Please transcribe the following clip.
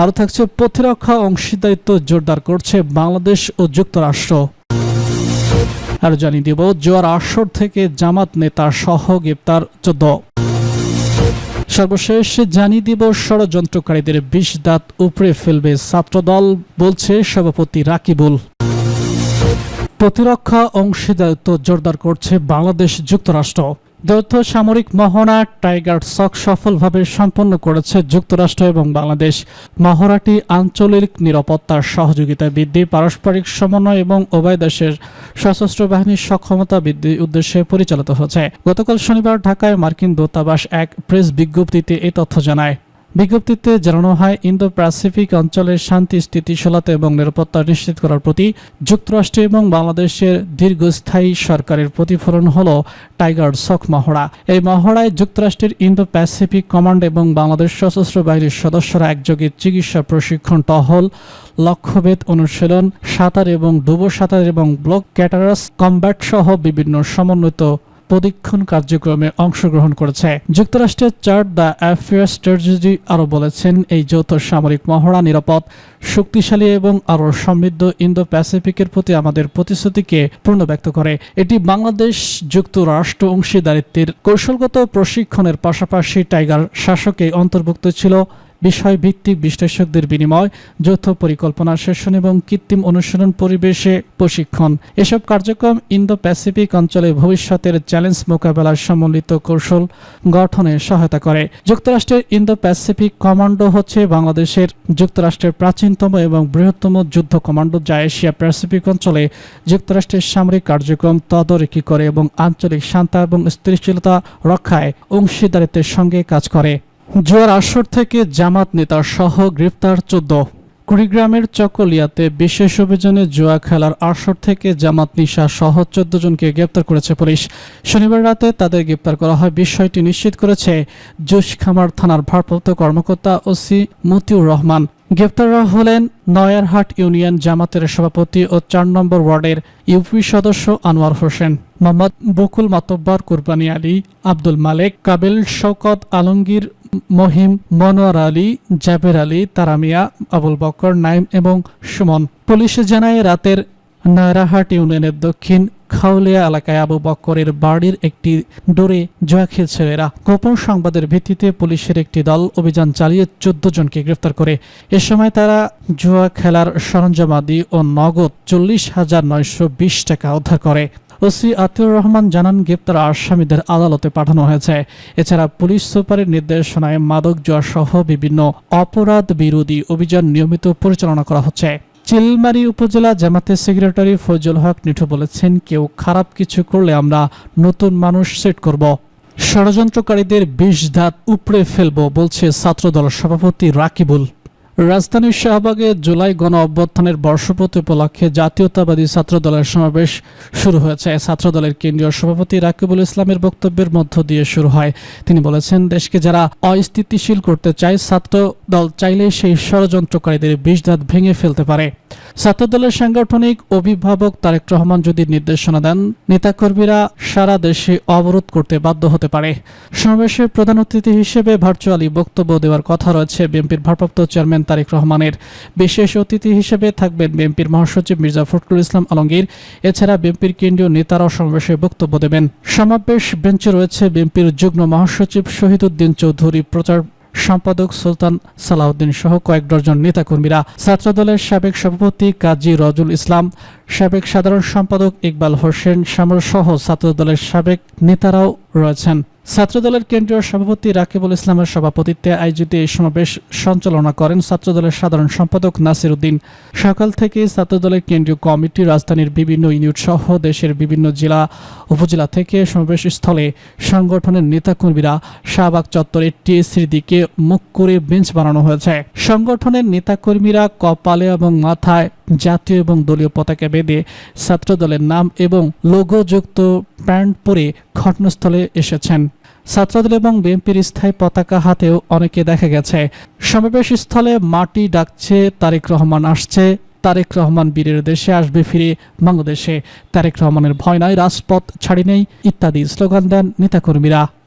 আরও থাকছে প্রতিরক্ষা অংশীদারিত্ব জোরদার করছে বাংলাদেশ ও যুক্তরাষ্ট্র। আর জানিয়ে দেব, জোয়ার আসর থেকে জামাত নেতা সহ গ্রেপ্তার চোদ্দ। সর্বশেষ জানিয়ে দিব, ষড়যন্ত্রকারীদের বিষ দাঁত উপড়ে ফেলবে ছাত্রদল, বলছে সভাপতি রাকিবুল। প্রতিরক্ষা অংশীদারিত্ব জোরদার করছে বাংলাদেশ যুক্তরাষ্ট্র। যৌথ সামরিক মহড়া টাইগার সক সফলভাবে সম্পন্ন করেছে যুক্তরাষ্ট্র এবং বাংলাদেশ। মহড়াটি আঞ্চলিক নিরাপত্তার সহযোগিতা বৃদ্ধি, পারস্পরিক সমন্বয় এবং উভয় দেশের সশস্ত্র বাহিনীর সক্ষমতা বৃদ্ধির উদ্দেশ্যে পরিচালিত হয়েছে। গতকাল শনিবার ঢাকায় মার্কিন দূতাবাস এক প্রেস বিজ্ঞপ্তিতে এই তথ্য জানায়। বিজ্ঞপ্তিতে জানানো হয় ইন্দো প্যাসিফিক অঞ্চলের শান্তি, স্থিতিশীলতা এবং নিরাপত্তা নিশ্চিত করার প্রতি যুক্তরাষ্ট্র এবং বাংলাদেশের দীর্ঘস্থায়ী সরকারের প্রতিফলন হল টাইগার সক মহড়া। এই মহড়ায় যুক্তরাষ্ট্রের ইন্দো প্যাসিফিক কমান্ড এবং বাংলাদেশ সশস্ত্র বাহিনীর সদস্যরা একযোগে চিকিৎসা, প্রশিক্ষণ, টহল, লক্ষ্যভেদ অনুশীলন, সাঁতার এবং ডুবো সাঁতার এবং ব্লক ক্যাটারাস কম্ব্যাট সহ বিভিন্ন সমন্বিত প্রদীক্ষণ কার্যক্রমে অংশগ্রহণ করেছে। যুক্তরাষ্ট্রের চার্ট দ্য অ্যাফেয়ার স্ট্র্যাটেজি আরও বলেছেন, এই যৌথ সামরিক মহড়া নিরাপদ, শক্তিশালী এবং আরও সমৃদ্ধ ইন্দো প্যাসিফিকের প্রতি আমাদের প্রতিশ্রুতিকে পূর্ণ ব্যক্ত করে। এটি বাংলাদেশ যুক্তরাষ্ট্র অংশীদারিত্বের কৌশলগত প্রশিক্ষণের পাশাপাশি টাইগার শাসকে অন্তর্ভুক্ত ছিল। বিষয়ভিত্তিক বিশ্লেষকদের বিনিময়, যৌথ পরিকল্পনা সেশন এবং কৃত্রিম অনুশীলন পরিবেশে প্রশিক্ষণ। এসব কার্যক্রম ইন্দো প্যাসিফিক অঞ্চলে ভবিষ্যতের চ্যালেঞ্জ মোকাবেলার সম্মিলিত কৌশল গঠনে সহায়তা করে। যুক্তরাষ্ট্রের ইন্দো প্যাসিফিক কমান্ডো হচ্ছে বাংলাদেশের যুক্তরাষ্ট্রের প্রাচীনতম এবং বৃহত্তম যুদ্ধ কমান্ডো যা এশিয়া প্যাসিফিক অঞ্চলে যুক্তরাষ্ট্রের সামরিক কার্যক্রম তদারকি করে এবং আঞ্চলিক শান্তা এবং স্থিতিশীলতা রক্ষায় অংশীদারিত্বের সঙ্গে কাজ করে। জোয়ার আসর থেকে জামাত নেতা সহ গ্রেপ্তার চোদ্দ। কুড়িগ্রামের চকলিয়াতে বিশেষ অভিযানে জুয়া খেলার আসর থেকে জামাত নিশা সহ চোদ্দ জনকে গ্রেপ্তার করেছে পুলিশ। শনিবার রাতে তাদের গ্রেপ্তার করা হয়, বিষয়টি নিশ্চিত করেছে জুসখামার থানার ভারপ্রাপ্ত কর্মকর্তা ওসি মতিউর রহমান। গ্রেপ্তাররা হলেন নয়ারহাট ইউনিয়ন জামাতের সভাপতি ও চার নম্বর ওয়ার্ডের ইউপি সদস্য আনোয়ার হোসেন, মোহাম্মদ বকুল মাতব্বর, কুরবানি আলী, আব্দুল মালেক, কাবিল শওকত, আলমগীর মহিম, মনোয়ার আলী, জাবের আলী, তারামিয়া, আবুল বকর নাইম এবং সুমন। পুলিশ জানায়, রাতের নয়রাহাট ইউনিয়নের দক্ষিণ খাউলিয়া এলাকায় আবু বক্করের বাড়ির একটি ডোরে জোয়া খেলছে এরা। গোপন সংবাদের ভিত্তিতে পুলিশের একটি দল অভিযান চালিয়ে চোদ্দ জনকে গ্রেফতার করে। এ সময় তারা জুয়া খেলার সরঞ্জামাদি ও নগদ চল্লিশ হাজার নয়শো বিশ টাকা উদ্ধার করে। ওসি আতিউর রহমান জানান, গ্রেপ্তার আসামিদের আদালতে পাঠানো হয়েছে। এছাড়া পুলিশ সুপারের নির্দেশনায় মাদক জোয়া সহ বিভিন্ন অপরাধ বিরোধী অভিযান নিয়মিত পরিচালনা করা হচ্ছে। চিলমারি উপজেলা জামাতের সেক্রেটারি ফজল হক নিঠু বলেছেন, কেউ খারাপ কিছু করলে আমরা নতুন মানুষ সেট করব। ষড়যন্ত্রকারীদের বিষ দাঁত উপড়ে ফেলব, বলছে ছাত্রদল সভাপতি রাকিবুল। রাজধানীর শাহবাগে জুলাই গণ অভ্যর্থনের বর্ষপতি উপলক্ষে জাতীয়তাবাদী ছাত্র দলের সমাবেশ শুরু হয়েছে। ছাত্র দলের কেন্দ্রীয় সভাপতি রাকিবুল ইসলামের বক্তব্যের মধ্য দিয়ে শুরু হয়। তিনি বলেছেন, দেশকে যারা অস্থিতিশীল করতে চায় ছাত্র দল চাইলে সেই ষড়যন্ত্রকারীদের বিষদাত ভেঙে ফেলতে পারে। ছাত্রদলের সাংগঠনিক অভিভাবক তারেক রহমান যদি নির্দেশনা দেন, নেতাকর্মীরা সারা দেশে অবরোধ করতে বাধ্য হতে পারে। সমাবেশে প্রধান অতিথি হিসেবে ভার্চুয়ালি বক্তব্য দেওয়ার কথা রয়েছে বিএনপির ভারপ্রাপ্ত চেয়ারম্যান তারেক রহমানের। বিশেষ অতিথি হিসেবে থাকবেন বিএনপির মহাসচিব মির্জা ফখরুল ইসলাম আলমগীর। এছাড়া বিএনপির কেন্দ্রীয় নেতারাও সমাবেশে বক্তব্য দেবেন। সমাবেশ বেঞ্চে রয়েছে বিএনপির যুগ্ম মহাসচিব শহীদুদ্দিন চৌধুরী। প্রচার সম্পাদক সুলতান সালাউদ্দিন সহ কয়েক ডজন নেতাকর্মীরা ছাত্রদলের সাবেক সভাপতি কাজী রজুল ইসলাম, সাবেক সাধারণ সম্পাদক ইকবাল হোসেন শ্যামল সহ ছাত্রদলের সাবেক নেতারাও রয়েছেন। ছাত্রদলের কেন্দ্রীয় সভাপতি রাকিবুল ইসলামের সভাপতিত্বে আয়োজিত এই সমাবেশ সঞ্চালনা করেন ছাত্রদলের সাধারণ সম্পাদক নাসির উদ্দিন। সকাল থেকে ছাত্রদলের কেন্দ্রীয় কমিটি, রাজধানীর বিভিন্ন ইউনিট সহ দেশের বিভিন্ন জেলা, উপজেলা থেকে সমাবেশ স্থলে সংগঠনের নেতাকর্মীরা শাহবাগ চত্বরে টিএসসির দিকে মুখ করে বেঞ্চ বানানো হয়েছে। সংগঠনের নেতাকর্মীরা কপালে এবং মাথায় জাতীয় এবং দলীয় পতাকা বেঁধে ছাত্রদলের নাম এবং লোগোযুক্ত প্যান্ট পরে ঘটনাস্থলে এসেছেন। ছাত্রদল এবং বিএনপির স্থায়ী পতাকা হাতেও অনেকে দেখা গেছে। সমাবেশ স্থলে মাটি ডাকছে, তারেক রহমান আসছে। তারেক রহমান বীরের দেশে আসবে ফিরে বাংলাদেশে। তারেক রহমানের ভয় নাই, রাজপথ ছাড়ি নেই, ইত্যাদি স্লোগান দেন নেতাকর্মীরা।